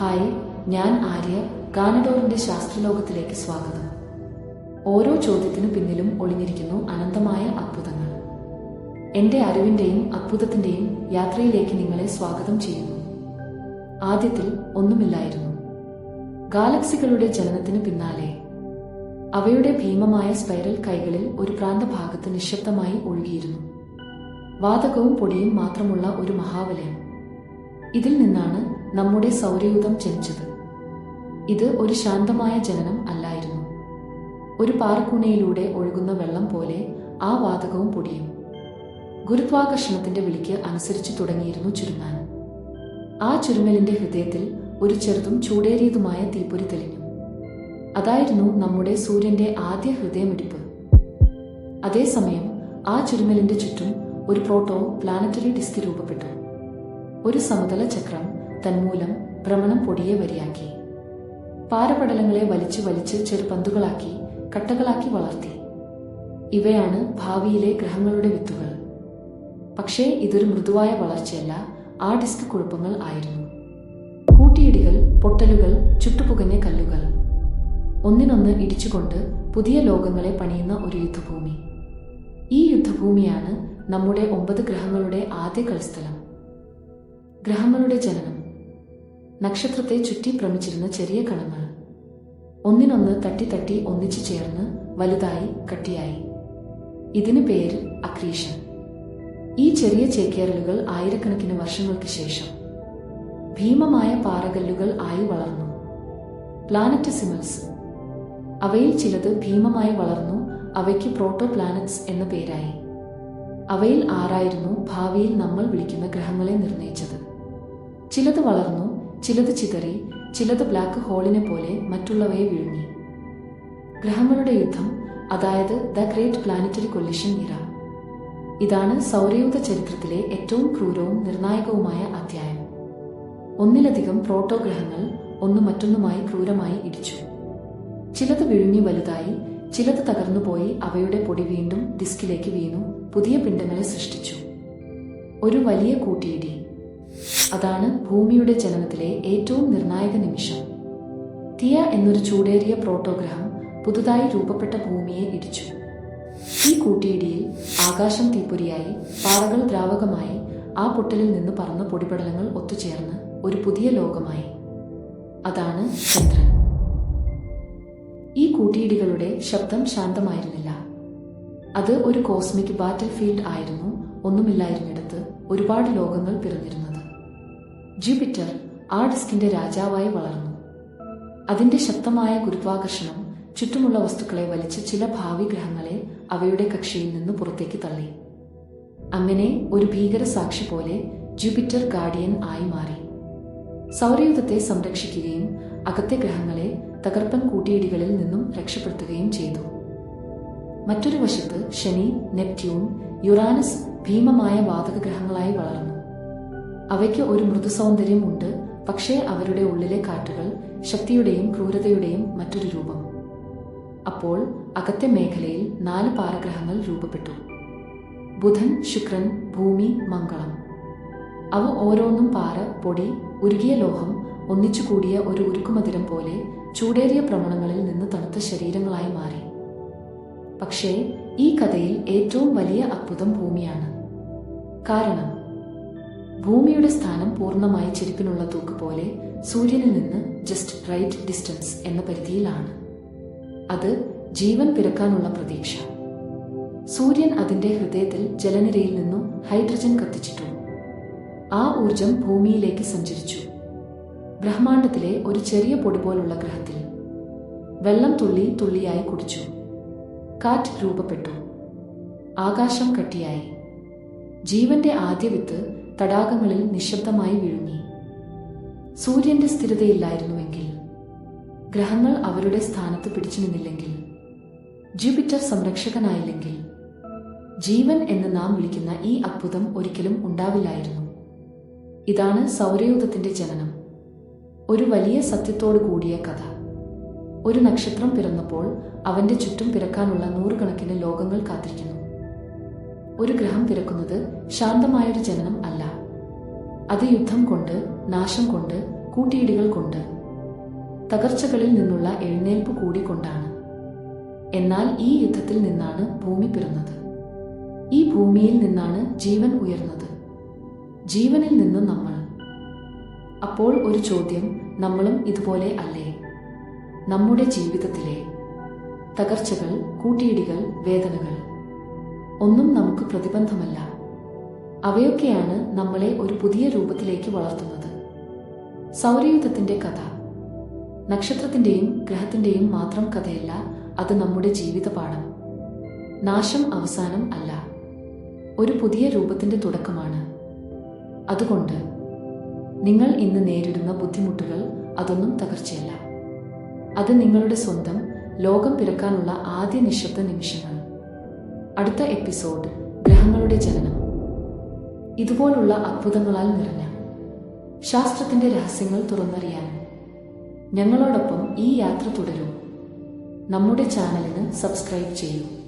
Hi ഞാൻ ആര്യ ഗാനഡോറിന്റെ ശാസ്ത്രലോകത്തിലേക്ക് സ്വാഗതം. ഓരോ ചോദ്യത്തിനു പിന്നിലും ഒളിഞ്ഞിരിക്കുന്നു അനന്തമായ അത്ഭുതങ്ങൾ. എന്റെ അറിവിന്റെയും അത്ഭുതത്തിന്റെയും യാത്രയിലേക്ക് നിങ്ങളെ സ്വാഗതം ചെയ്യുന്നു. ആദ്യത്തിൽ ഒന്നുമില്ലായിരുന്നു. ഗാലക്സികളുടെ ജനനത്തിന് പിന്നാലെ. അവയുടെ ഭീമമായ സ്പൈറൽ കൈകളിൽ ഒരു പ്രാന്തഭാഗത്ത് നിശബ്ദമായി ഒഴുകിയിരുന്നു. വാതകവും പൊടിയും മാത്രമുള്ള ഒരു മഹാവലയം. ഇതിൽ നിന്നാണ് നമ്മുടെ സൗരയൂഥം ജനിച്ചത്. ഇത് ഒരു ശാന്തമായ ജനനം അല്ലായിരുന്നു. ഒരു പാറക്കൂനയിലൂടെ ഒഴുകുന്ന വെള്ളം പോലെ ആ വാതകവും പൊടിയും. ഗുരുത്വാകർഷണത്തിന്റെ വിളിക്ക് അനുസരിച്ച് തുടങ്ങിയിരുന്നു ചുരുങ്ങാൻ. ആ ചുരുങ്ങലിന്റെ ഹൃദയത്തിൽ ഒരു ചെറുതും ചൂടേറിയതുമായ തീപ്പൊരി തെളിഞ്ഞു. അതായിരുന്നു നമ്മുടെ സൂര്യന്റെ ആദ്യ ഹൃദയമിടിപ്പ്. അതേസമയം ആ ചുരുങ്ങലിന്റെ ചുറ്റും ഒരു പ്രോട്ടോ പ്ലാനറ്ററി ഡിസ്ക് രൂപപ്പെട്ടു. ഒരു സമതല ചക്രം തന്മൂലം ഭ്രമണം പൊടിയെ വരിയാക്കി. പാരപടലങ്ങളെ വലിച്ചു വലിച്ച് ചെറുപന്തുകളാക്കി കട്ടകളാക്കി വളർത്തി. ഇവയാണ് ഭാവിയിലെ ഗ്രഹങ്ങളുടെ വിത്തുകൾ. പക്ഷേ ഇതൊരു മൃദുവായ വളർച്ചയല്ല ആ ഡിസ്ക് കുഴപ്പങ്ങൾ ആയിരുന്നു. കൂട്ടിയിടികൾ പൊട്ടലുകൾ ചുട്ടുപുകഞ്ഞ കല്ലുകൾ. ഒന്നിനൊന്ന് ഇടിച്ചുകൊണ്ട് പുതിയ ലോകങ്ങളെ പണിയുന്ന ഒരു യുദ്ധഭൂമി. ഈ യുദ്ധഭൂമിയാണ് നമ്മുടെ ഒമ്പത് ഗ്രഹങ്ങളുടെ ആദ്യ കളിസ്ഥലം ഗ്രഹങ്ങളുടെ ജനനം. നക്ഷത്രത്തെ ചുറ്റി ഭ്രമിച്ചിരുന്ന ചെറിയ കണങ്ങൾ. ഒന്നിനൊന്ന് തട്ടി തട്ടി ഒന്നിച്ചു ചേർന്ന് വലുതായി കട്ടിയായി. ഇതിന് പേര് അക്രീഷൻ. ഈ ചെറിയ ചേക്കേറലുകൾ ആയിരക്കണക്കിന് വർഷങ്ങൾക്ക് ശേഷം. ഭീമമായ പാറകല്ലുകൾ ആയി വളർന്നു. പ്ലാനറ്റസിമൽസ്. അവയിൽ ചിലത് ഭീമമായി വളർന്നു അവയ്ക്ക് പ്രോട്ടോ പ്ലാനറ്റ്സ് എന്ന പേരായി. അവയിൽ ആറായിരുന്നു ഭാവിയിൽ നമ്മൾ വിളിക്കുന്ന ഗ്രഹങ്ങളെ നിർണയിച്ചത്. ചിലത് വളർന്നു ചിലത് ചിതറി ചിലത് ബ്ലാക്ക് ഹോളിനെ പോലെ മറ്റുള്ളവയെ വിഴുങ്ങി. ഗ്രഹങ്ങളുടെ യുദ്ധം അതായത് ദ ഗ്രേറ്റ് പ്ലാനറ്ററി കൊല്ലിഷൻ ഇറ ഇതാണ് സൗരയൂഥ ചരിത്രത്തിലെ ഏറ്റവും ക്രൂരവും നിർണായകവുമായ അധ്യായം. ഒന്നിലധികം പ്രോട്ടോ ഗ്രഹങ്ങൾ ഒന്ന് മറ്റൊന്നുമായി ക്രൂരമായി ഇടിച്ചു. ചിലത് വിഴുങ്ങി വലുതായി ചിലത് തകർന്നുപോയി അവയുടെ പൊടി വീണ്ടും ഡിസ്കിലേക്ക് വീണു പുതിയ പിണ്ഡങ്ങളെ സൃഷ്ടിച്ചു. ഒരു വലിയ കൂട്ടിയിടി. അതാണ് ഭൂമിയുടെ ജനനത്തിലെ ഏറ്റവും നിർണായക നിമിഷം. തിയ എന്നൊരു ചൂടേറിയ പ്രോട്ടോഗ്രഹം പുതുതായി രൂപപ്പെട്ട ഭൂമിയെ ഇടിച്ചു. ഈ കൂട്ടിയിടിയിൽ ആകാശം തീപ്പൊരിയായി പാറകൾ ദ്രാവകമായി ആ പൊട്ടലിൽ നിന്ന് പറന്ന പൊടിപടലങ്ങൾ ഒത്തുചേർന്ന് ഒരു പുതിയ ലോകമായി. അതാണ് ചന്ദ്രൻ. ഈ കൂട്ടിയിടികളുടെ ശബ്ദം ശാന്തമായിരുന്നില്ല. അത് ഒരു കോസ്മിക് ബാറ്റിൽ ഫീൽഡ് ആയിരുന്നു ഒന്നുമില്ലായിരുന്നിടത്ത് ഒരുപാട് ലോകങ്ങൾ പിറന്നിരുന്നത്. ജൂപ്പിറ്റർ ആ ഡിസ്കിന്റെ രാജാവായി വളർന്നു. അതിന്റെ ശക്തമായ ഗുരുത്വാകർഷണം ചുറ്റുമുള്ള വസ്തുക്കളെ വലിച്ച് ചില ഭാവി ഗ്രഹങ്ങളെ അവയുടെ കക്ഷിയിൽ നിന്ന് പുറത്തേക്ക് തള്ളി. അങ്ങനെ ഒരു ഭീകര സാക്ഷി പോലെ ജൂപിറ്റർ ഗാർഡിയൻ ആയി മാറി. സൗരയൂഥത്തെ സംരക്ഷിക്കുകയും അകത്തെ ഗ്രഹങ്ങളെ തകർപ്പൻ കൂട്ടിയിടികളിൽ നിന്നും രക്ഷപ്പെടുത്തുകയും ചെയ്തു. മറ്റൊരു വശത്ത് ശനി നെപ്റ്റ്യൂൺ യുറാനസ് ഭീമമായ വാതക ഗ്രഹങ്ങളായി വളർന്നു. അവയ്ക്ക് ഒരു മൃദുസൗന്ദര്യമുണ്ട് പക്ഷേ അവരുടെ ഉള്ളിലെ കാറ്റുകൾ ശക്തിയുടെയും ക്രൂരതയുടെയും മറ്റൊരു രൂപം. അപ്പോൾ അകത്തെ മേഖലയിൽ നാല് പാരഗ്രഹങ്ങൾ രൂപപ്പെട്ടു. ബുധൻ ശുക്രൻ ഭൂമി മംഗളം. അവ ഓരോന്നും പാറ പൊടി ഉരുകിയ ലോഹം ഒന്നിച്ചുകൂടിയ ഒരു ഉരുക്കുമതിരം പോലെ ചൂടേറിയ ഭ്രമണങ്ങളിൽ നിന്ന് തണുത്ത ശരീരങ്ങളായി മാറി. പക്ഷേ ഈ കഥയിൽ ഏറ്റവും വലിയ അത്ഭുതം ഭൂമിയാണ്. കാരണം ഭൂമിയുടെ സ്ഥാനം പൂർണമായി ചെരുപ്പിനുള്ള തൂക്ക് പോലെ സൂര്യനിൽ നിന്ന് ജസ്റ്റ് റൈറ്റ് ഡിസ്റ്റൻസ് എന്ന പരിധിയിലാണ്. അത് ജീവൻ പിറക്കാനുള്ള പ്രതീക്ഷ. സൂര്യൻ അതിന്റെ ഹൃദയത്തിൽ ജലനിരയിൽ നിന്നും ഹൈഡ്രജൻ കത്തിച്ചിട്ടു. ആ ഊർജം ഭൂമിയിലേക്ക് സഞ്ചരിച്ചു. ബ്രഹ്മാണ്ടത്തിലെ ഒരു ചെറിയ പൊടി പോലുള്ള ഗ്രഹത്തിൽ വെള്ളം തുള്ളി തുള്ളിയായി കുടിച്ചു. കാറ്റ് രൂപപ്പെട്ടു. ആകാശം കട്ടിയായി. ജീവന്റെ ആദ്യ വിത്ത് തടാകങ്ങളിൽ നിശബ്ദമായി വിഴുങ്ങി. സൂര്യന്റെ സ്ഥിരതയില്ലായിരുന്നുവെങ്കിൽ ഗ്രഹങ്ങൾ അവരുടെ സ്ഥാനത്ത് പിടിച്ചു നിന്നില്ലെങ്കിൽ ജൂപ്പിറ്റർ സംരക്ഷകനായില്ലെങ്കിൽ ജീവൻ എന്ന് നാം വിളിക്കുന്ന ഈ അത്ഭുതം ഒരിക്കലും ഉണ്ടാവില്ലായിരുന്നു. ഇതാണ് സൗരയൂഥത്തിന്റെ ജനനം. ഒരു വലിയ സത്യത്തോടു കൂടിയ കഥ. ഒരു നക്ഷത്രം പിറന്നപ്പോൾ അവന്റെ ചുറ്റും പിറക്കാനുള്ള നൂറുകണക്കിന് ലോകങ്ങൾ കാത്തിരിക്കുന്നു. ഒരു ഗ്രഹം പിറക്കുന്നത് ശാന്തമായൊരു ജനനം അല്ല. അത് യുദ്ധം കൊണ്ട് നാശം കൊണ്ട് കൂട്ടിയിടികൾ കൊണ്ട്. തകർച്ചകളിൽ നിന്നുള്ള എഴുന്നേൽപ്പ് കൂടിക്കൊണ്ടാണ് എന്നാൽ ഈ യുദ്ധത്തിൽ നിന്നാണ് ഭൂമി പിറന്നത്. ഈ ഭൂമിയിൽ നിന്നാണ് ജീവൻ ഉയർന്നത്. ജീവനിൽ നിന്ന് നമ്മൾ. അപ്പോൾ ഒരു ചോദ്യം നമ്മളും ഇതുപോലെ അല്ലേ? നമ്മുടെ ജീവിതത്തിലെ തകർച്ചകൾ കൂട്ടിയിടികൾ വേദനകൾ. ഒന്നും നമുക്ക് പ്രതിബന്ധമല്ല. അവയൊക്കെയാണ് നമ്മളെ ഒരു പുതിയ രൂപത്തിലേക്ക് വളർത്തുന്നത്. സൗരയുദ്ധത്തിന്റെ കഥ. നക്ഷത്രത്തിന്റെയും ഗ്രഹത്തിന്റെയും മാത്രം കഥയല്ല അത് നമ്മുടെ ജീവിത പാഠം നാശം അവസാനം അല്ല. ഒരു പുതിയ രൂപത്തിന്റെ തുടക്കമാണ്. അതുകൊണ്ട് നിങ്ങൾ ഇന്ന് നേരിടുന്ന ബുദ്ധിമുട്ടുകൾ അതൊന്നും തകർച്ചയല്ല. അത് നിങ്ങളുടെ സ്വന്തം ലോകം പിറക്കാനുള്ള ആദ്യ നിശബ്ദ നിമിഷങ്ങൾ. അടുത്ത എപ്പിസോഡ് ഗ്രഹങ്ങളുടെ ജനനം. ഇതുപോലുള്ള അത്ഭുതങ്ങളാൽ നിറഞ്ഞ ശാസ്ത്രത്തിന്റെ രഹസ്യങ്ങൾ തുറന്നറിയാൻ ഞങ്ങളോടൊപ്പം ഈ യാത്ര തുടരൂ. നമ്മുടെ ചാനലിന് സബ്സ്ക്രൈബ് ചെയ്യൂ.